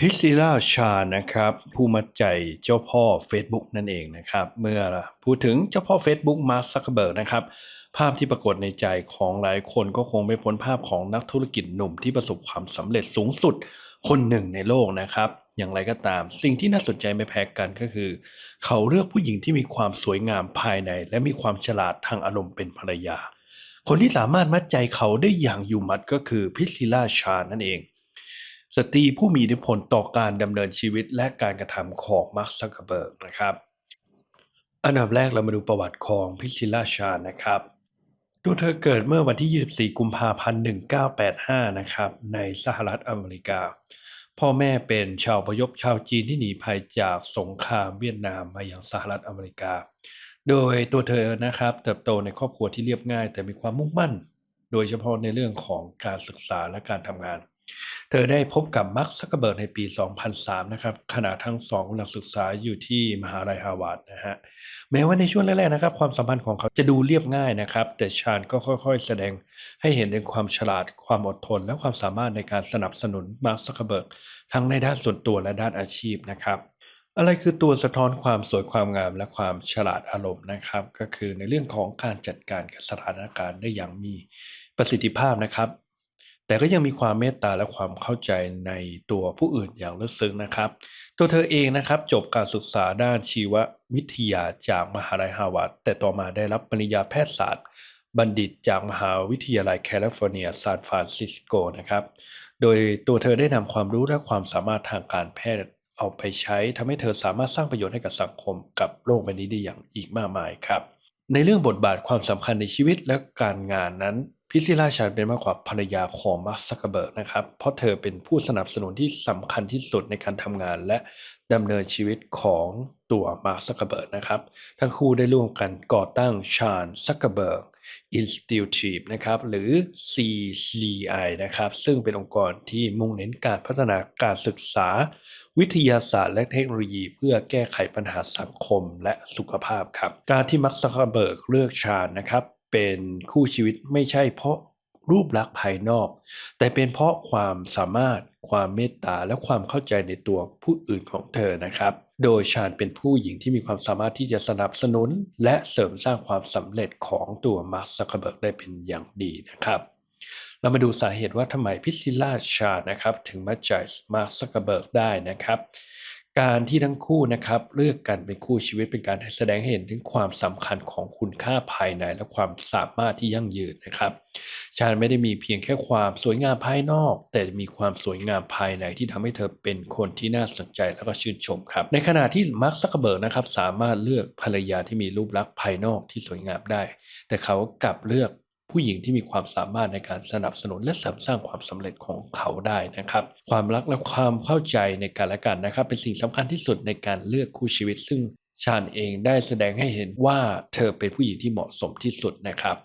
พิซซิล่าชานะครับ ผู้มัดใจเจ้าพ่อ Facebook นั่นเองนะครับ เมื่อพูดถึงเจ้าพ่อ Facebook มาร์คซักเคเบิร์กนะครับ ภาพที่ปรากฏในใจของหลายคนก็คงไม่พ้นภาพของนักธุรกิจหนุ่มที่ประสบความสำเร็จสูงสุดคนหนึ่งในโลกนะครับ อย่างไรก็ตาม สิ่งที่น่าสนใจไม่แพ้กันก็คือ เขาเลือกผู้หญิงที่มีความสวยงามภายใน และมีความฉลาดทางอารมณ์เป็นภรรยา คนที่สามารถมัดใจเขาได้อย่างอยู่หมัดก็คือพิซซิล่าชานั่นเอง สตรีผู้มีอิทธิพลต่อการดำเนินชีวิตและการกระทำของมาร์คซักเคเบิร์กนะครับ อันดับแรกเรามาดูประวัติของพิซซิล่าชานะครับตัวเธอเกิดเมื่อวันที่ 24 กุมภาพันธ์ 1985 นะครับ ในสหรัฐอเมริกา พ่อแม่เป็นชาวพยพชาวจีนที่หนีภัยจากสงครามเวียดนามมาอยังสหรัฐอเมริกา โดยตัวเธอนะครับเติบโตในครอบครัวที่เรียบง่าย แต่มีความมุ่งมั่น โดยเฉพาะในเรื่องของการศึกษาและการทำงาน เธอได้พบกับมาร์คซักเบิร์กในปี 2003 นะครับขณะทั้งสองกำลังศึกษาอยู่ที่มหาลัยฮาร์วาร์ดนะฮะแม้ว่าในช่วงแรกๆนะครับ ความสัมพันธ์ของเขาจะดูเรียบง่ายนะครับ แต่ชาญก็ค่อยๆ แสดงให้เห็นถึงความฉลาด ความอดทน และความสามารถในการสนับสนุนมาร์คซักเคอร์เบิร์กทั้งในด้านส่วนตัวและด้านอาชีพนะครับอะไรคือตัวสะท้อนความสวยความงามและความฉลาดอารมณ์นะครับ ก็คือในเรื่องของการจัดการกับสถานการณ์ได้อย่างมีประสิทธิภาพนะครับ แต่ก็ยังมีความเมตตาและความเข้าใจในตัวผู้อื่นอย่างลึกซึ้งนะครับ ตัวเธอเองนะครับจบการศึกษาด้านชีววิทยาจากมหาลัยฮาวาดแต่ต่อมาได้รับปริญญาแพทยศาสตร์ บัณฑิตจากมหาวิทยาลัยแคลิฟอร์เนียซานฟรานซิสโกนะครับ โดยตัวเธอได้นำความรู้และความสามารถทางการแพทย์เอาไปใช้ทำให้เธอสามารถสร้างประโยชน์ให้กับสังคมกับโลกใบนี้ได้อย่างอีกมากมายครับในเรื่องบทบาทความสำคัญในชีวิตและการงานนั้น พิซิล่าชันเป็นมากกว่าภรรยาของมาร์คซักเบิร์กนะครับ เพราะเธอเป็นผู้สนับสนุนที่สำคัญที่สุดในการทำงานและดำเนินชีวิตของตัวมาร์คซักเบิร์กนะครับ ทั้งคู่ได้ร่วมกันก่อตั้งชาญซักเคอร์เบิร์ก Institute นะครับหรือ CCI นะครับ ซึ่งเป็นองค์กรที่มุ่งเน้นการพัฒนาการศึกษา วิทยาศาสตร์และเทคโนโลยี เพื่อแก้ไขปัญหาสังคมและสุขภาพครับ การที่มาร์คซักเคอร์เบิร์กเลือกชาญนะครับ เป็นคู่ชีวิตไม่ใช่เพราะรูปลักษณ์ภายนอก แต่เป็นเพราะความสามารถความเมตตาและความเข้าใจในตัวผู้อื่นของเธอนะครับ โดยชาญเป็นผู้หญิงที่มีความสามารถที่จะสนับสนุน และเสริมสร้างความสำเร็จของตัวมาร์คซักเคเบิร์กได้เป็นอย่างดีนะครับ เรามาดูสาเหตุว่าทำไมพิซซิล่าชานะครับ ถึงมาจ่ายมาร์คซักเคเบิร์กได้นะครับ การที่ทั้งคู่นะครับเลือกกันเป็นคู่ชีวิตเป็นการแสดงให้เห็นถึงความสำคัญของคุณค่าภายในและความสามารถที่ยั่งยืนนะครับ ชาญไม่ได้มีเพียงแค่ความสวยงามภายนอก แต่มีความสวยงามภายในที่ทำให้เธอเป็นคนที่น่าสนใจและก็ชื่นชมครับ ในขณะที่มาร์คซักเบิร์กนะครับสามารถเลือกภรรยาที่มีรูปลักษณ์ภายนอกที่สวยงามได้ แต่เขากลับเลือก ผู้หญิงที่มีความสามารถในการสนับสนุนและเสริมสร้างความสำเร็จของเขาได้นะครับ ความรักและความเข้าใจในการและกันนะครับ เป็นสิ่งสำคัญที่สุดในการเลือกคู่ชีวิต ซึ่งชาญเองได้แสดงให้เห็นว่าเธอเป็นผู้หญิงที่เหมาะสมที่สุดนะครับ